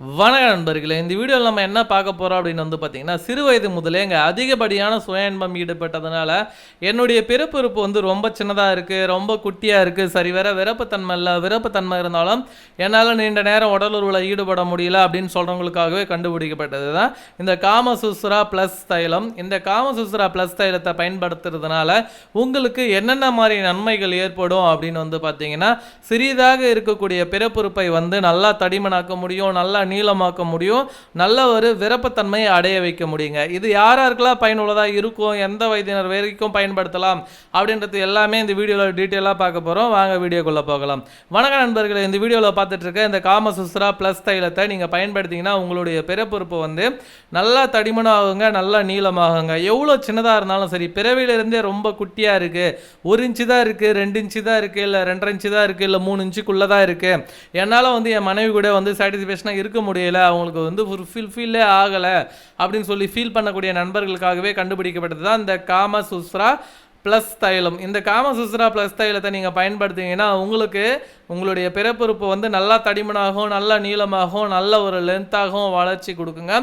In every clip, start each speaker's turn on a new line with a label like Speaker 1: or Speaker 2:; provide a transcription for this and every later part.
Speaker 1: வணக்க நண்பர்களே இந்த வீடியோவில் நம்ம என்ன பார்க்க போகிறோம் அப்படின்னு வந்து பார்த்தீங்கன்னா சிறு வயது முதலே இங்கே அதிகப்படியான சுய இன்பம் ஈடுபட்டதுனால என்னுடைய பிறப்புறுப்பு வந்து ரொம்ப சின்னதாக இருக்குது ரொம்ப குட்டியாக இருக்குது சரி வேற விரப்புத்தன்மை இல்லை விரப்புத்தன்மை இருந்தாலும் என்னால் நீண்ட நேரம் உடலுறவில் ஈடுபட முடியல அப்படின்னு சொல்கிறவங்களுக்காகவே கண்டுபிடிக்கப்பட்டது தான் இந்த காமசுஸ்ரா ப்ளஸ் தைலம். இந்த காமசுஸ்ரா ப்ளஸ் தைலத்தை பயன்படுத்துறதுனால உங்களுக்கு என்னென்ன மாதிரி நன்மைகள் ஏற்படும் அப்படின்னு வந்து பார்த்தீங்கன்னா சிறிதாக இருக்கக்கூடிய பிறப்புறுப்பை வந்து நல்லா தடிமனாக்க முடியும் நல்லா நீளமாக்க முடியும். நல்ல ஒரு விருப்பத்தன்மையை அடைய வைக்க முடியுங்க. இது யார் யாருக்கெல்லாம் பயனுள்ளதாக இருக்கும் எந்த வயதினர் வரைக்கும் பயன்படுத்தலாம் அப்படின்றது எல்லாமே இந்த வீடியோவில் டீட்டெயிலாக பார்க்க போகிறோம் வாங்க வீடியோக்குள்ளே போகலாம். வணக்க நண்பர்களே இந்த வீடியோவில் பார்த்துட்டு இருக்க இந்த காமசுஸ்ரா ப்ளஸ் தைலத்தை நீங்கள் பயன்படுத்திங்கன்னா உங்களுடைய பிறப்புறுப்பு வந்து நல்லா தடிமனாகுங்க நல்லா நீளமாகுங்க. எவ்வளோ சின்னதாக இருந்தாலும் சரி பிறவியிலேருந்தே ரொம்ப குட்டியாக இருக்குது ஒரு இன்ச்சு தான் இருக்குது ரெண்டு இன்ச்சு தான் இருக்குது இல்லை ரெண்டரை இன்ச்சு தான் இருக்குது இல்லை மூணு இன்ச்சுக்குள்ளே தான் இருக்குது என்னால் வந்து என் மனைவி கூட வந்து சாட்டிஸ்ஃபேக்ஷனாக இருக்க முடியல அவங்களுக்கு வந்து ஒரு ஃபீல் ஃபீலே ஆகலை அப்படின்னு சொல்லி ஃபீல் பண்ணக்கூடிய நண்பர்களுக்காகவே கண்டுபிடிக்கப்பட்டது தான் இந்த காம சுஸ்ரா ப்ளஸ் தைலம். இந்த காமசுஸ்ரா ப்ளஸ் தைலத்தை நீங்கள் பயன்படுத்திங்கன்னா உங்களுக்கு உங்களுடைய பிறப்புறுப்பு வந்து நல்லா தடிமனாகவும் நல்லா நீளமாகவும் நல்ல ஒரு லென்த்தாகவும் வளர்ச்சி கொடுக்குங்க.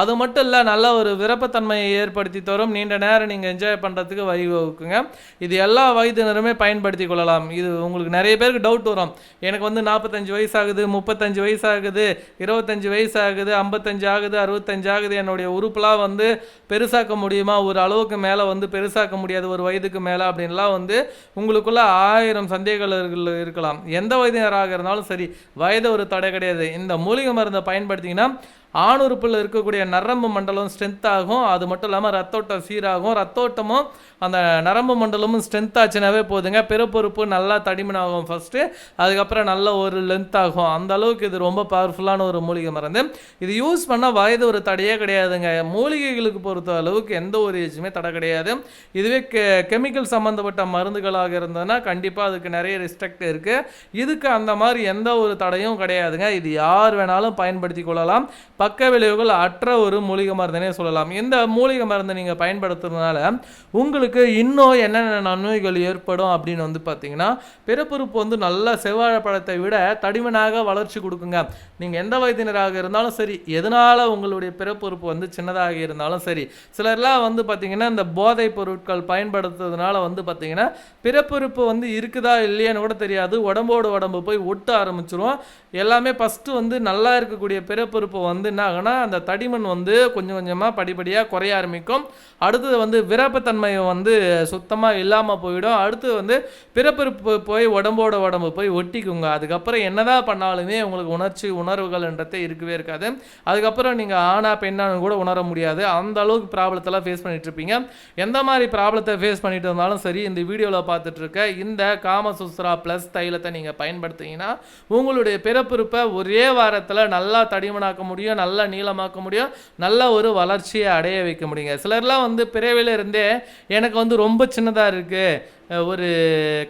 Speaker 1: அது மட்டும் இல்லை நல்ல ஒரு விருப்பத்தன்மையை ஏற்படுத்தி தரும். நீண்ட நேரம் நீங்கள் என்ஜாய் பண்ணுறதுக்கு வழிவகுக்குங்க இது எல்லா வயதினருமே பயன்படுத்தி கொள்ளலாம். இது உங்களுக்கு நிறைய பேருக்கு டவுட் வரும். எனக்கு வந்து நாற்பத்தஞ்சு வயசு ஆகுது முப்பத்தஞ்சு வயசு ஆகுது இருபத்தஞ்சு வயசு ஆகுது ஐம்பத்தஞ்சு ஆகுது அறுபத்தஞ்சு ஆகுது. என்னுடைய உறுப்பெலாம் வந்து பெருசாக்க முடியுமா? ஒரு அளவுக்கு மேலே வந்து பெருசாக்க முடியாது. ஒரு வயது வயதுக்கு மேலே அப்படின்லாம் வந்து உங்களுக்குள்ள ஆயிரம் சந்தேகங்கள் இருக்கலாம். எந்த வயதினராக இருந்தாலும் சரி வயது ஒரு தடை கிடையாது. இந்த மூலிகை மருந்தை பயன்படுத்திங்கன்னா ஆணுறுப்பில் இருக்கக்கூடிய நரம்பு மண்டலம் ஸ்ட்ரென்த் ஆகும். அது மட்டும் இல்லாமல் ரத்தோட்டம் சீராகும். ரத்தோட்டமும் அந்த நரம்பு மண்டலமும் ஸ்ட்ரென்த் ஆச்சுனாவே போதுங்க. பிறப்பொறுப்பு நல்லா தடிமனாகும் ஃபஸ்ட்டு அதுக்கப்புறம் நல்ல ஒரு லென்த் ஆகும். அந்த அளவுக்கு இது ரொம்ப பவர்ஃபுல்லான ஒரு மூலிகை மருந்து. இது யூஸ் பண்ணால் வயது ஒரு தடையே கிடையாதுங்க. மூலிகைகளுக்கு பொறுத்த அளவுக்கு எந்த ஒரு ஏஜுமே தடை கிடையாது. இதுவே கெ கெமிக்கல் சம்மந்தப்பட்ட மருந்துகளாக இருந்ததுன்னா கண்டிப்பாக அதுக்கு நிறைய ரெஸ்ட்ரிக்ட் இருக்குது இதுக்கு அந்த மாதிரி எந்த ஒரு தடையும் கிடையாதுங்க. இது யார் வேணாலும் பயன்படுத்தி கொள்ளலாம். பக்க விளைவுகள் அற்ற ஒரு மூலிகை மருந்தனே சொல்லலாம். இந்த மூலிகை மருந்தை நீங்கள் பயன்படுத்துறதுனால உங்களுக்கு இன்னும் என்னென்ன நன்மைகள் ஏற்படும் அப்படின்னு வந்து பார்த்தீங்கன்னா பிறப்புறுப்பு வந்து நல்ல செவ்வாழைப்பழத்தை விட தடிமனாக வளர்ச்சி கொடுக்குங்க. நீங்கள் எந்த வயதினராக இருந்தாலும் சரி எதனால் உங்களுடைய பிறப்புறுப்பு வந்து சின்னதாக இருந்தாலும் சரி சிலர்லாம் வந்து பார்த்தீங்கன்னா இந்த போதைப் பொருட்கள் பயன்படுத்துறதுனால வந்து பார்த்தீங்கன்னா பிறப்புறுப்பு வந்து இருக்குதா இல்லையான்னு கூட தெரியாது. உடம்போடு உடம்பு போய் ஒட்ட ஆரம்பிச்சிரும். எல்லாமே ஃபஸ்ட்டு வந்து நல்லா இருக்கக்கூடிய பிறப்புறுப்பு வந்து என்ன ஆகுனா அந்த தடிமன் வந்து கொஞ்சம் கொஞ்சமாக படிப்படியாக குறைய ஆரம்பிக்கும். அடுத்தது வந்து விரப்பத்தன்மை வந்து சுத்தமாக இல்லாமல் போயிடும். அடுத்தது வந்து பிறப்பிறப்பு போய் உடம்போட உடம்பு போய் ஒட்டிக்குங்க. அதுக்கப்புறம் என்னதான் பண்ணாலுமே உங்களுக்கு உணர்ச்சி உணர்வுகள்ன்றதே இருக்கவே இருக்காது. அதுக்கப்புறம் நீங்கள் ஆனா பெண்ணானு கூட உணர முடியாது. அந்த அளவுக்கு ப்ராப்ளத்தெல்லாம் ஃபேஸ் பண்ணிட்டு இருப்பீங்க. எந்த மாதிரி ப்ராப்ளத்தை ஃபேஸ் பண்ணிட்டு இருந்தாலும் சரி இந்த வீடியோவில் பார்த்துட்டு இருக்க இந்த காமசுஸ்ரா ப்ளஸ் தைலத்தை நீங்கள் பயன்படுத்திங்கன்னா உங்களுடைய பிறப்பிறப்பை ஒரே வாரத்தில் நல்லா தடிமனாக்க முடியும். நல்லா நீளமாக்க முடியும் நல்ல ஒரு வளர்ச்சியை அடைய வைக்க முடியுங்க. சிலர்லாம் வந்து பிறவில இருந்தே எனக்கு வந்து ரொம்ப சின்னதாக இருக்குது ஒரு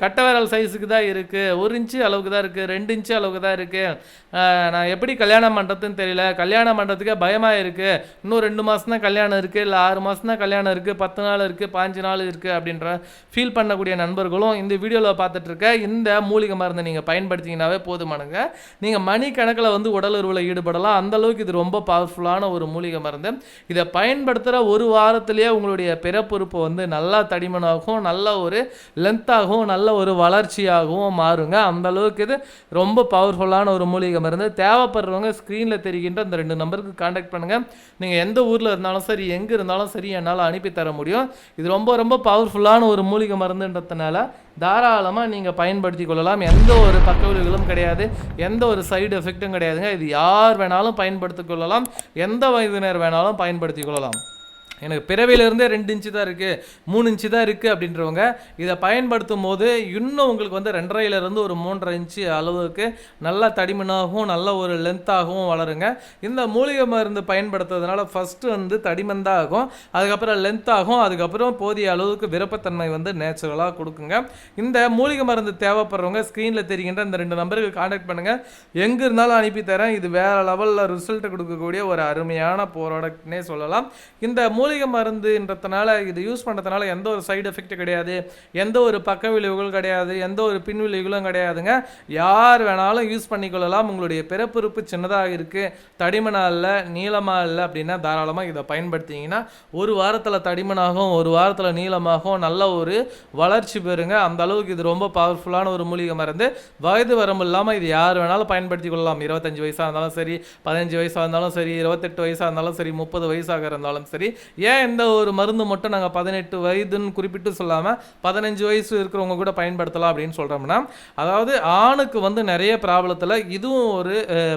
Speaker 1: கட்டை விரல் சைஸுக்கு தான் இருக்குது ஒரு இன்ச்சு அளவுக்கு தான் இருக்குது ரெண்டு இன்ச்சு அளவுக்கு தான் இருக்குது நான் எப்படி கல்யாணம் பண்ணுறதுன்னு தெரியல. கல்யாணம் பண்ணுறதுக்கே பயமாக இருக்குது இன்னும் ரெண்டு மாதம் தான் கல்யாணம் இருக்குது இல்லை ஆறு மாதம் தான் கல்யாணம் இருக்குது பத்து நாள் இருக்குது பாஞ்சு நாள் இருக்குது அப்படின்ற ஃபீல் பண்ணக்கூடிய நண்பர்களும் இந்த வீடியோவில் பார்த்துட்ருக்க இந்த மூலிகை மருந்தை நீங்கள் பயன்படுத்திங்கனாவே போதுமானுங்க. நீங்கள் மணி கணக்கில் வந்து உடல் உறவில் ஈடுபடலாம். அந்தளவுக்கு இது இது ரொம்ப பவர்ஃபுல்லான ஒரு மூலிகை மருந்து. இதை பயன்படுத்துகிற ஒரு வாரத்திலேயே உங்களுடைய பிறப்புறுப்பு வந்து நல்லா தடிமனாகும் நல்ல ஒரு லென்த்தாகவும் நல்ல ஒரு வளர்ச்சியாகவும் மாறுங்க. அந்த அளவுக்கு இது ரொம்ப பவர்ஃபுல்லான ஒரு மூலிகை மருந்து. தேவைப்படுறவங்க ஸ்க்ரீனில் தெரிகின்ற இந்த ரெண்டு நம்பருக்கு காண்டாக்ட் பண்ணுங்கள் நீங்கள் எந்த ஊரில் இருந்தாலும் சரி எங்கே இருந்தாலும் சரி என்னால் அனுப்பி தர முடியும். இது ரொம்ப ரொம்ப பவர்ஃபுல்லான ஒரு மூலிகை மருந்துன்றதுனால தாராளமாக நீங்கள் பயன்படுத்தி கொள்ளலாம். எந்த ஒரு பக்க விளைவுகளும் கிடையாது. எந்த ஒரு சைடு எஃபெக்ட்டும் கிடையாதுங்க. இது யார் வேணாலும் பயன்படுத்திக் கொள்ளலாம். எந்த வயதினர் வேணாலும் பயன்படுத்தி கொள்ளலாம். எனக்கு பிறவியிலேருந்தே ரெண்டு இன்ச்சு தான் இருக்குது மூணு இன்ச்சு தான் இருக்குது அப்படின்றவங்க இதை பயன்படுத்தும் போது இன்னும் உங்களுக்கு வந்து ரெண்டரையிலேருந்து ஒரு மூன்றரை இன்ச்சு அளவுக்கு நல்லா தடிமனாகவும் நல்ல ஒரு லென்த்தாகவும் வளருங்க. இந்த மூலிகை மருந்து பயன்படுத்துறதுனால ஃபஸ்ட்டு வந்து தடிமன் தான் ஆகும் அதுக்கப்புறம் லென்த்தாகும் அதுக்கப்புறம் போதிய அளவுக்கு விருப்பத்தன்மை வந்து நேச்சுரலாக கொடுக்குங்க. இந்த மூலிகை மருந்து தேவைப்படுறவங்க ஸ்க்ரீனில் தெரிகின்ற இந்த ரெண்டு நம்பருக்கு காண்டாக்ட் பண்ணுங்கள் எங்கே இருந்தாலும் அனுப்பி தரேன். இது வேறு லெவலில் ரிசல்ட் கொடுக்கக்கூடிய ஒரு அருமையான ப்ராடக்ட்னே சொல்லலாம். இந்த மூ மூலிகை மருந்துன்றதுனால இது யூஸ் பண்ணுறதுனால எந்த ஒரு சைடு எஃபெக்ட் கிடையாது எந்த ஒரு பக்க விளைவுகள் கிடையாது எந்த ஒரு பின் விளைவுகளும் கிடையாதுங்க. யார் வேணாலும் யூஸ் பண்ணிக்கொள்ளலாம். உங்களுடைய பிறப்புறுப்பு சின்னதாக இருக்குது தடிமனாக இல்லை நீளமாக இல்லை அப்படின்னா தாராளமாக இதை பயன்படுத்திங்கன்னா ஒரு வாரத்தில் தடிமனாகவும் ஒரு வாரத்தில் நீளமாகவும் நல்ல ஒரு வளர்ச்சி பெறுங்க. அந்த அளவுக்கு இது ரொம்ப பவர்ஃபுல்லான ஒரு மூலிகை மருந்து. வயது வரம்பு இல்லாமல் இது யார் வேணாலும் பயன்படுத்தி கொள்ளலாம் இருபத்தஞ்சு வயசாக இருந்தாலும் சரி பதினஞ்சு வயசாக இருந்தாலும் சரி இருபத்தெட்டு வயசாக இருந்தாலும் சரி முப்பது வயசாக இருந்தாலும் சரி ஏன் இந்த ஒரு மருந்து மட்டும் நாங்கள் பதினெட்டு வயதுன்னு குறிப்பிட்டு சொல்லாமல் பதினஞ்சு வயசு இருக்கிறவங்க கூட பயன்படுத்தலாம் அப்படின்னு சொல்கிறோம்னா அதாவது ஆணுக்கு வந்து நிறைய ப்ராப்ளத்தில் இதுவும் ஒரு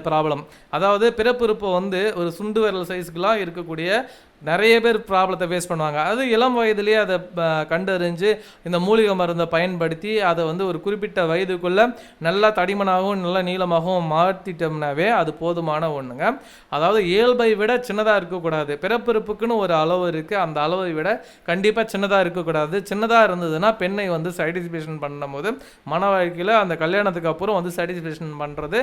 Speaker 1: ப்ராப்ளம். அதாவது பிறப்புறுப்பு வந்து ஒரு சுண்டு விரல் சைஸ்க்குலாம் இருக்கக்கூடிய நிறைய பேர் ப்ராப்ளத்தை ஃபேஸ் பண்ணுவாங்க. அது இளம் வயதிலேயே அதை கண்டறிஞ்சு இந்த மூலிகை மருந்தை பயன்படுத்தி அதை வந்து ஒரு குறிப்பிட்ட வயதுக்குள்ளே நல்லா தடிமனாகவும் நல்லா நீளமாகவும் மாற்றிட்டோம்னாவே அது போதுமான ஒன்றுங்க அதாவது இயல்பை விட சின்னதாக இருக்கக்கூடாது. பிறப்பிறப்புக்குன்னு ஒரு அளவு இருக்குது அந்த அளவை விட கண்டிப்பாக சின்னதாக இருக்கக்கூடாது. சின்னதாக இருந்ததுன்னா பெண்ணை வந்து சாட்டிஸ்ஃபேஷன் பண்ணும்போது மன வாழ்க்கையில் அந்த கல்யாணத்துக்கு அப்புறம் வந்து சாட்டிஸ்ஃபேஷன் பண்ணுறது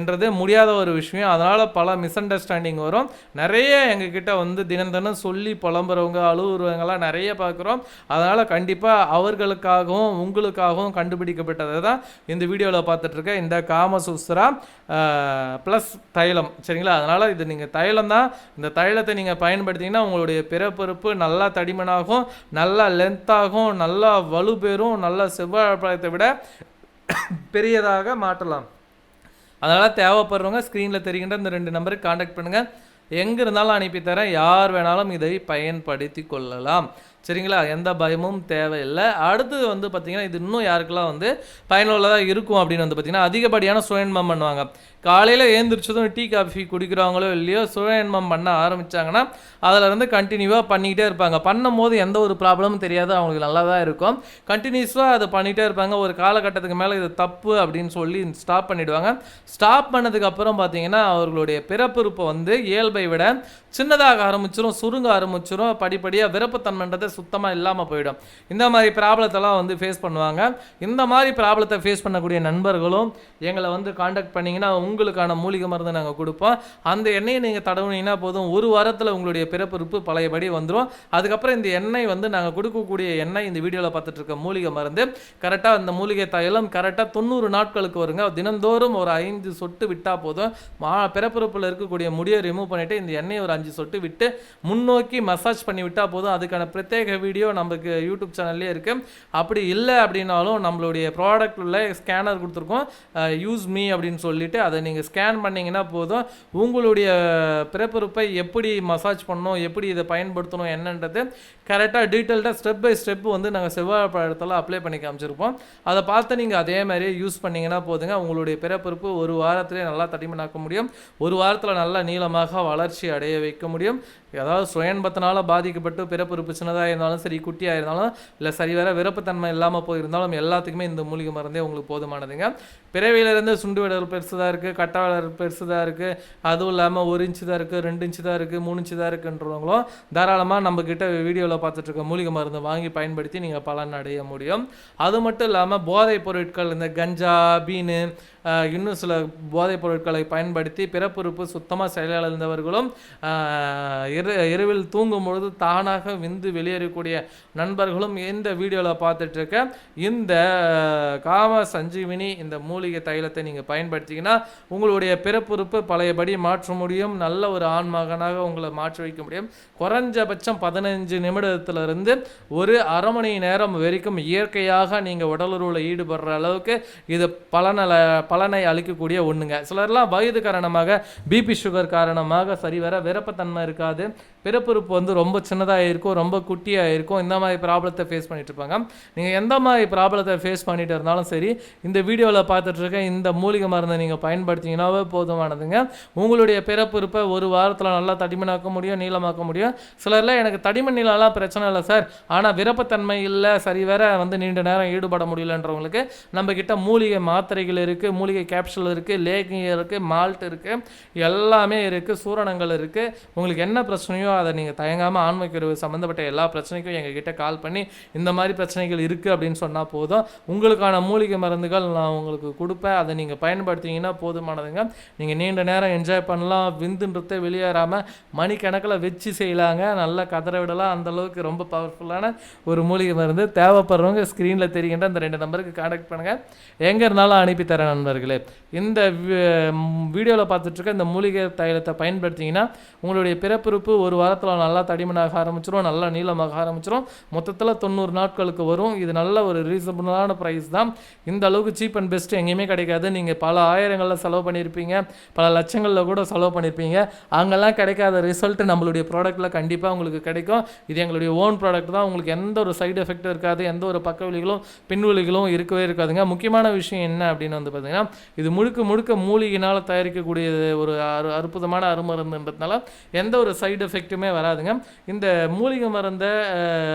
Speaker 1: என்றது முடியாத ஒரு விஷயம். அதனால் பல மிஸ் அண்டர்ஸ்டாண்டிங் வரும். நிறைய எங்ககிட்ட வந்து தினம் தினம் சொல்லி புலம்புறவங்க அழுவுறவங்கலாம் நிறைய பார்க்குறோம். அதனால் கண்டிப்பாக அவர்களுக்காகவும் உங்களுக்காகவும் கண்டுபிடிக்கப்பட்டதை தான் இந்த வீடியோவில் பார்த்துட்ருக்கேன். இந்த காமசூஸ்திரா ப்ளஸ் தைலம். சரிங்களா? அதனால் இது நீங்கள் தைலம் தான். இந்த தைலத்தை நீங்கள் பயன்படுத்திங்கன்னா உங்களுடைய பிறப்பருப்பு நல்லா தடிமனாகும் நல்லா லென்த்தாகும் நல்லா வலுப்பெறும் நல்லா செவ்வாழைப்பழத்தை விட பெரியதாக மாற்றலாம். அதனால் தேவைப்படுறவங்க ஸ்க்ரீனில் தெரிகின்ற இந்த ரெண்டு நம்பருக்கு காண்டாக்ட் பண்ணுங்கள் எங்கே இருந்தாலும் அனுப்பி தரேன். யார் வேணாலும் இதை பயன்படுத்தி கொள்ளலாம். சரிங்களா? எந்த பயமும் தேவையில்லை. அடுத்தது வந்து பார்த்திங்கன்னா இது இன்னும் யாருக்கெல்லாம் வந்து பயனுள்ளதாக இருக்கும் அப்படின்னு வந்து பார்த்திங்கன்னா அதிகப்படியான சுயன்மம் பண்ணுவாங்க. காலையில் ஏந்திரிச்சதும் டீ காஃபி குடிக்கிறவங்களோ இல்லையோ சுழன்மம் பண்ண ஆரம்பித்தாங்கன்னா அதில் இருந்து கண்டினியூவாக பண்ணிக்கிட்டே இருப்பாங்க. பண்ணும் போது எந்த ஒரு ப்ராப்ளமும் தெரியாது. அவங்களுக்கு நல்லா தான் இருக்கும். கண்டினியூஸாக அதை பண்ணிகிட்டே இருப்பாங்க. ஒரு காலகட்டத்துக்கு மேலே இது தப்பு அப்படின்னு சொல்லி ஸ்டாப் பண்ணிவிடுவாங்க ஸ்டாப் பண்ணதுக்கு அப்புறம் பார்த்தீங்கன்னா அவர்களுடைய பிறப்புறுப்பை வந்து இயல்பை விட சின்னதாக ஆரம்பிச்சிரும் சுருங்க ஆரம்பிச்சிரும். படிப்படியாக விருப்பத்தன்மைன்றதை சுத்தமாக இல்லாமல் போயிடும். இந்த மாதிரி ப்ராப்ளத்தெல்லாம் வந்து ஃபேஸ் பண்ணுவாங்க. இந்த மாதிரி ப்ராப்ளத்தை ஃபேஸ் பண்ணக்கூடிய நண்பர்களும் எங்களை வந்து காண்டாக்ட் பண்ணிங்கன்னா உங்களுக்கான மூலிகை மருந்தை நாங்கள் கொடுப்போம். அந்த எண்ணெயை நீங்கள் தடவுனீங்கன்னா போதும். ஒரு வாரத்தில் உங்களுடைய பிறப்புறுப்பு பழையபடி வந்துடும் அதுக்கப்புறம் இந்த எண்ணெய் வந்து நாங்கள் கொடுக்கக்கூடிய எண்ணெய் இந்த வீடியோவில் பார்த்துட்டு இருக்க மூலிகை மருந்து கரெக்டாக அந்த மூலிகை தைலம் கரெக்டாக தொண்ணூறு நாட்களுக்கு வருங்க. தினந்தோறும் ஒரு ஐந்து சொட்டு விட்டால் போதும். மா பிறப்புறுப்பில் இருக்கக்கூடிய முடியை ரிமூவ் பண்ணிவிட்டு இந்த எண்ணெயை ஒரு அஞ்சு சொட்டு விட்டு முன்னோக்கி மசாஜ் பண்ணி விட்டால் போதும். அதுக்கான பிரத்யேக வீடியோ நமக்கு யூடியூப் சேனல்லே இருக்குது அப்படி இல்லை அப்படின்னாலும் நம்மளுடைய ப்ராடக்ட் உள்ள ஸ்கேனர் கொடுத்துருக்கோம். யூஸ் மீ அப்படின்னு சொல்லிட்டு அதை நீங்கள் ஸ்கேன் பண்ணிங்கன்னா போதும். உங்களுடைய பிறப்புறுப்பை எப்படி மசாஜ் பண்ணணும் எப்படி இதை பயன்படுத்தணும் என்னன்றது கரெக்டாக டீட்டெயில்டாக ஸ்டெப் பை ஸ்டெப் வந்து நாங்கள் செவ்வாய் பழத்தில் அப்ளை பண்ணி காமிச்சிருப்போம். அதை பார்த்து நீங்கள் அதே மாதிரியே யூஸ் பண்ணிங்கன்னா போதுங்க. உங்களுடைய பிறப்புறுப்பு ஒரு வாரத்திலே நல்லா தடிமனாக்க முடியும். ஒரு வாரத்தில் நல்லா நீளமாக வளர்ச்சி அடைய வைக்க முடியும். அதாவது சுயன்பத்தினால பாதிக்கப்பட்டு பிறப்புறுப்பு சின்னதாக இருந்தாலும் சரி குட்டியாக இருந்தாலும் இல்லை சரிவர விருப்பத்தன்மை இல்லாமல் போயிருந்தாலும் எல்லாத்துக்குமே இந்த மூலிகை மருந்தே உங்களுக்கு போதுமானதுங்க. பிறவியிலேருந்து சுண்டு விடல் பெருசு தான் இருக்குது கட்டை விடல் பெருசு தான் இருக்குது அதுவும் இல்லாமல் ஒரு இன்ச்சு தான் இருக்குது ரெண்டு இன்ச்சு தான் இருக்குது மூணு இன்ச்சு தான் இருக்குன்றவங்களும் தாராளமாக நம்மக்கிட்ட வீடியோவில் பார்த்துட்ருக்க மூலிகை மருந்து வாங்கி பயன்படுத்தி நீங்கள் பலன் அடைய முடியும். அது மட்டும் இல்லாமல் போதைப் பொருட்கள் இந்த கஞ்சா பீனு இன்னும் சில போதைப் பொருட்களை பயன்படுத்தி பிறப்புறுப்பு சுத்தமாக செயலிழந்தவர்களும் ஆஹ், இரு இரவில் தூங்கும் பொழுது தானாக விந்து வெளியேறக்கூடிய நண்பர்களும் இந்த வீடியோவில் பார்த்துட்ருக்க இந்த காம சஞ்சீவினி இந்த மூலிகை தைலத்தை நீங்கள் பயன்படுத்திங்கன்னா உங்களுடைய பிறப்புறுப்பு பழையபடி மாற்ற முடியும் நல்ல ஒரு ஆண் மகனாக உங்களை மாற்றி வைக்க முடியும். குறைஞ்சபட்சம் பதினஞ்சு நிமிடத்துலேருந்து ஒரு அரை மணி நேரம் வரைக்கும் இயற்கையாக நீங்கள் உடலுறவில் ஈடுபடுற அளவுக்கு இது பலனல பலனை அளிக்கக்கூடிய ஒன்றுங்க சிலர்லாம் வயது காரணமாக பிபி சுகர் காரணமாக சரிவர விரப்பத்தன்மை இருக்காது. பிறப்புறுப்பு வந்து ரொம்ப சின்னதாக இருக்கும் ரொம்ப குட்டியாக இருக்கும் இந்த மாதிரி ப்ராப்ளத்தை ஃபேஸ் பண்ணிட்டு இருப்பாங்க நீங்கள் எந்த மாதிரி ப்ராப்ளத்தை ஃபேஸ் பண்ணிட்டு இருந்தாலும் சரி இந்த வீடியோவில் பார்த்துட்ருக்கேன் இந்த மூலிகை மருந்தை நீங்கள் பயன்படுத்திங்கனாவே போதுமானதுங்க. உங்களுடைய பிறப்புறுப்பை ஒரு வாரத்தில் நல்லா தடிமனாக்க முடியும் நீளமாக்க முடியும். சிலரில் எனக்கு தடிமன் நீளம்லாம் பிரச்சனை இல்லை சார். ஆனால் விருப்பத்தன்மை இல்லை சரி வேற வந்து நீண்ட நேரம் ஈடுபட முடியலன்றவங்களுக்கு நம்ம கிட்ட மூலிகை மாத்திரைகள் இருக்குது மூலிகை கேப்சூல் இருக்குது லேகிங் இருக்குது மால்ட் இருக்குது எல்லாமே இருக்குது சூரணங்கள் இருக்குது உங்களுக்கு என்ன பிரச்சனை பிரச்சனையோ அதை நீங்கள் தயங்காமல் ஆண்மைக்கருவு சம்மந்தப்பட்ட எல்லா பிரச்சனைக்கும் எங்ககிட்ட கால் பண்ணி இந்த மாதிரி பிரச்சனைகள் இருக்குது அப்படின்னு சொன்னால் போதும். உங்களுக்கான மூலிகை மருந்துகள் நான் உங்களுக்கு கொடுப்பேன். அதை நீங்கள் பயன்படுத்திங்கன்னா போதுமானதுங்க. நீங்கள் நீண்ட நேரம் என்ஜாய் பண்ணலாம். விந்துன்றதை வெளியேறாமல் மணிக்கணக்கில் வச்சு செய்யலாங்க. நல்லா கதற விடலாம். அந்தளவுக்கு ரொம்ப பவர்ஃபுல்லான ஒரு மூலிகை மருந்து. தேவைப்படுறவங்க ஸ்க்ரீனில் தெரிகின்ற அந்த ரெண்டு நம்பருக்கு காண்டாக்ட் பண்ணுங்கள் எங்கே இருந்தாலும் அனுப்பித்தரேன் நண்பர்களே. இந்த வீடியோவில் பார்த்துட்ருக்க இந்த மூலிகை தைலத்தை பயன்படுத்திங்கன்னா உங்களுடைய பிறப்புறுப்பு ஒரு வாரத்தில் நல்லா தடிமனாக ஆரம்பிச்சிரும் நல்லா நீளமாக ஆரம்பிச்சிரும். மொத்தத்தில் தொண்ணூறு நாட்களுக்கு வரும். இது நல்ல ஒரு ரீசனபுளான ப்ரைஸ் தான். இந்த அளவுக்கு சீப் அண்ட் பெஸ்ட் எங்கேயுமே கிடைக்காது. நீங்கள் பல ஆயிரங்களில் செலவு பண்ணியிருப்பீங்க பல லட்சங்களில் கூட செலவு பண்ணியிருப்பீங்க அங்கெல்லாம் கிடைக்காத ரிசல்ட் நம்மளுடைய ப்ராடக்ட்டில் கண்டிப்பாக உங்களுக்கு கிடைக்கும். இது எங்களுடைய ஓன் ப்ராடக்ட் தான். உங்களுக்கு எந்த ஒரு சைடு எஃபெக்டும் இருக்காது. எந்த ஒரு பக்க விலிகளும் பின்வலிகளும் இருக்கவே இருக்காதுங்க. முக்கியமான விஷயம் என்ன அப்படின்னு வந்து பார்த்தீங்கன்னா இது முழுக்க முழுக்க மூலிகையினால் தயாரிக்கக்கூடிய ஒரு அற்புதமான அருமருந்துன்றதுனால எந்த ஒரு சைடு எஃபெக்ட்டுமே வராதுங்க. இந்த மூலிகை மருந்த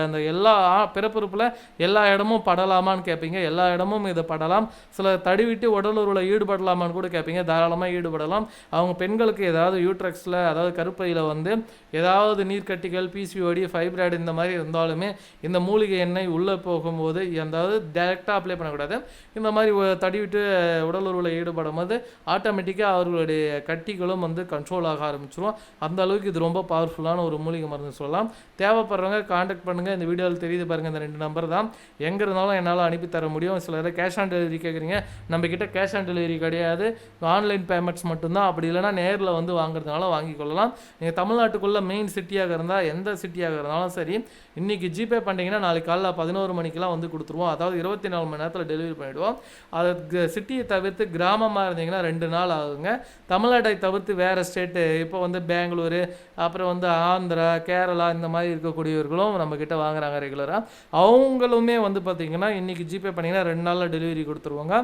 Speaker 1: அந்த எல்லா பிறப்புறுப்பில் எல்லா இடமும் படலாமான்னு கேட்பீங்க எல்லா இடமும் இதை படலாம். சில தடிவிட்டு உடலுறவில் ஈடுபடலாமான்னு கூட கேட்பீங்க தாராளமாக ஈடுபடலாம். அவங்க பெண்களுக்கு ஏதாவது யூட்ரக்ஸில் அதாவது கருப்பையில் வந்து ஏதாவது நீர்க்கட்டிகள் பிசிஓடி ஃபைப்ராய்டு இந்த மாதிரி இருந்தாலுமே இந்த மூலிகை எண்ணெய் உள்ளே போகும்போது அதாவது டைரெக்டாக அப்ளை பண்ணக்கூடாது. இந்த மாதிரி தடிவிட்டு உடலுறவில் ஈடுபடும் போது ஆட்டோமேட்டிக்காக அவர்களுடைய கட்டிகளும் வந்து கண்ட்ரோல் ஆக ஆரம்பிச்சிடும் அந்த அளவுக்கு இது ரொம்ப பவர்ஃபுல்லான ஒரு மூலிகை மருந்து சொல்லலாம். தேவைப்படுறவங்க காண்டாக்ட் பண்ணுங்கள் இந்த வீடியோவில் தெரியுது பாருங்கள் இந்த ரெண்டு நம்பர் தான். எங்கே இருந்தாலும் என்னால் அனுப்பி தர முடியும். சில இதை கேஷ் ஆன் டெலிவரி கேட்குறீங்க நம்ம கேஷ் ஆன் டெலிவரி கிடையாது. ஆன்லைன் பேமெண்ட்ஸ் மட்டும்தான். அப்படி இல்லைனா நேரில் வந்து வாங்குறதுனால வாங்கிக் கொள்ளலாம் நீங்கள் தமிழ்நாட்டுக்குள்ளே மெயின் சிட்டியாக இருந்தால் எந்த சிட்டியாக இருந்தாலும் சரி இன்றைக்கி ஜிபே பண்ணிட்டீங்கன்னா நாளைக்கு காலைல பதினோரு மணிக்கெல்லாம் வந்து கொடுத்துருவோம். அதாவது இருபத்தி நாலு மணி நேரத்தில் டெலிவரி பண்ணிவிடுவோம் அது சிட்டியை தவிர்த்து கிராமமாக இருந்தீங்கன்னா ரெண்டு நாள் ஆகுங்க. தமிழ்நாட்டை தவிர்த்து வேறு ஸ்டேட்டு இப்போ வந்து பெங்களூரு அப்புறம் வந்து ஆந்திரா கேரளா இந்த மாதிரி இருக்கக்கூடியவர்களும் நம்மக்கிட்ட வாங்குறாங்க ரெகுலராக அவங்களுமே வந்து பார்த்திங்கன்னா இன்றைக்கி ஜிபே பண்ணிங்கன்னா ரெண்டு நாளில் டெலிவரி கொடுத்துருவாங்க.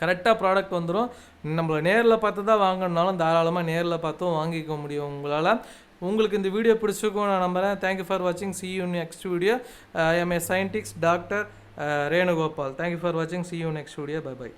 Speaker 1: கரெக்டாக ப்ராடக்ட் வந்துடும் நம்மளை நேரில் பார்த்து தான் வாங்கணுனாலும் தாராளமாக நேரில் பார்த்தும் வாங்கிக்க முடியும் உங்களால். உங்களுக்கு இந்த வீடியோ பிடிச்சிருக்கும் நான் நம்புகிறேன் தேங்க்யூ ஃபார் வாட்சிங் C you next video I M A scientist doctor Renugopal thank you for வாட்சிங் C you next video by by